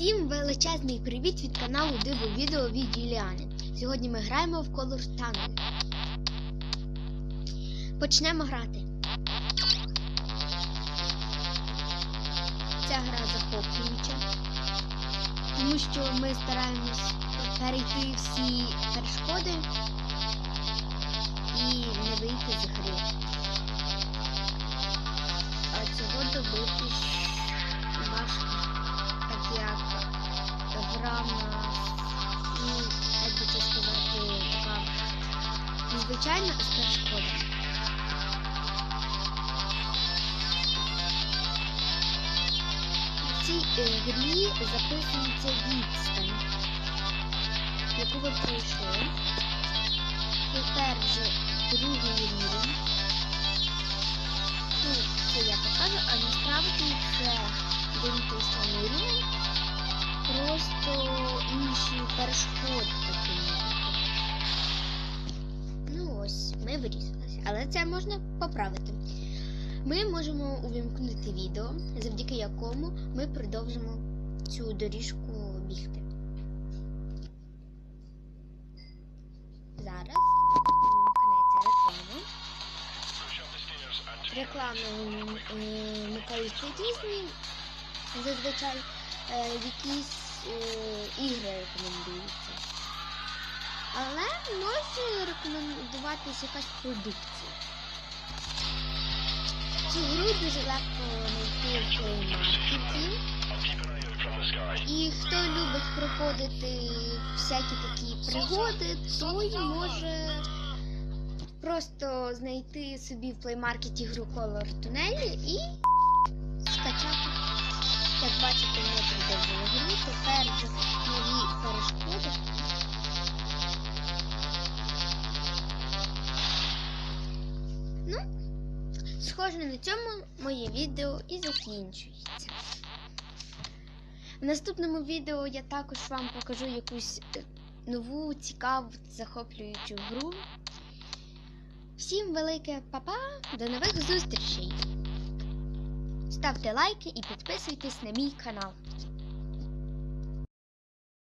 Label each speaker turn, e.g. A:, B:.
A: Всім величезний привіт від каналу Диво Відео від Юліани. Сьогодні ми граємо в Color Tunnel. Почнемо грати. Ця гра захоплююча, тому що ми стараємось перейти всі перешкоди і не вийти з гри. Незвичайна а з. В цій е, грі записується відстань, яку ви пройшли. Тепер вже другий рівень. Ну, це я покажу, а насправді ось. Але це можна поправити. Ми можемо увімкнути відео, завдяки якому ми продовжимо цю доріжку бігти. Зараз увімкнеться реклама. Реклами е, вмикаються різні, зазвичай е, якісь е, ігри рекомендуються. Але може рекомендуватися якась продукція. Цю гру дуже легко знайти в плеймаркеті. І хто любить проходити всякі такі пригоди, той може просто знайти собі в плеймаркеті гру Color Tunnel і скачати. Як бачите, ми продовжили гру, тепер нові перешкоди. Ну, схоже на цьому моє відео і закінчується. В наступному відео я також вам покажу якусь е, нову, цікаву, захоплюючу гру. Всім велике папа, до нових зустрічей! Ставте лайки і підписуйтесь на мій канал.